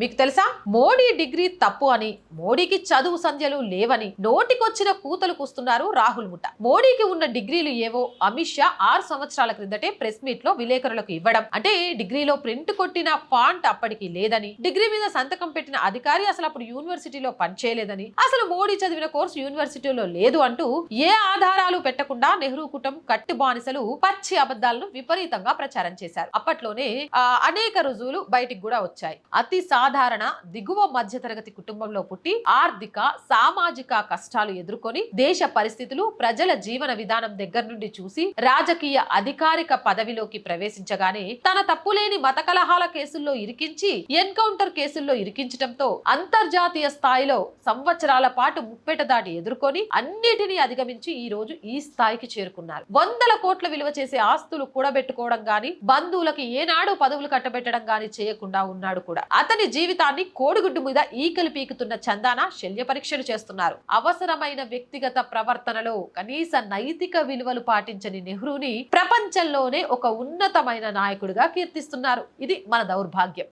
మీకు తెలుసా? మోడీ డిగ్రీ తప్పు అని మోడీకి చదువు సంధ్యలు లేవని నోటికొచ్చిన కూతలు కూస్తున్నారు రాహుల్ ముఠ. మోడీకి ఉన్న డిగ్రీలు ఏవో అమిత్ షా ఆరు సంవత్సరాల క్రిందటే ప్రెస్ మీట్లో విలేకరులకు ఇవ్వడం. అంటే డిగ్రీలో ప్రింట్ కొట్టిన ఫాంట్ అప్పటికి లేదని డిగ్రీ మీద సంతకం పెట్టిన అధికారి అసలు అప్పుడు యూనివర్సిటీలో పనిచేయలేదని అసలు మోడీ చదివిన కోర్సు యూనివర్సిటీలో లేదు అంటూ ఏ ఆధారాలు పెట్టకుండా నెహ్రూ కుటుంబం కట్టు బానిసలు పచ్చి అబద్ధాలను విపరీతంగా ప్రచారం చేశారు. అప్పట్లోనే అనేక రుజువులు బయటికి కూడా వచ్చాయి. అతి సాధారణ దిగువ మధ్యతరగతి కుటుంబంలో పుట్టి ఆర్థిక సామాజిక కష్టాలు ఎదుర్కొని దేశ పరిస్థితులు ప్రజల జీవన విధానం దగ్గర నుండి చూసి రాజకీయ అధికారిక పదవిలోకి ప్రవేశించగానే తన తప్పులేని మత కలహాల కేసుల్లో ఇరికించి ఎన్కౌంటర్ కేసుల్లో ఇరికించడంతో అంతర్జాతీయ స్థాయిలో సంవత్సరాల పాటు ముప్పెట దాటి ఎదుర్కొని అన్నిటినీ అధిగమించి ఈ రోజు ఈ స్థాయికి చేరుకున్నారు. వందల కోట్ల విలువ చేసే ఆస్తులు కూడబెట్టుకోవడం గాని బంధువులకి ఏనాడు పదవులు కట్టబెట్టడం గాని చేయకుండా ఉన్నాడు కూడా. అతని జీవితాన్ని కోడిగుడ్డు మీద ఈకలు పీకుతున్న చందాన శల్య పరీక్షలు చేస్తున్నారు. అవసరమైన వ్యక్తిగత ప్రవర్తనలో కనీస నైతిక విలువలు పాటించని నెహ్రూని ప్రపంచంలోనే ఒక ఉన్నతమైన నాయకుడిగా కీర్తిస్తున్నారు. ఇది మన దౌర్భాగ్యం.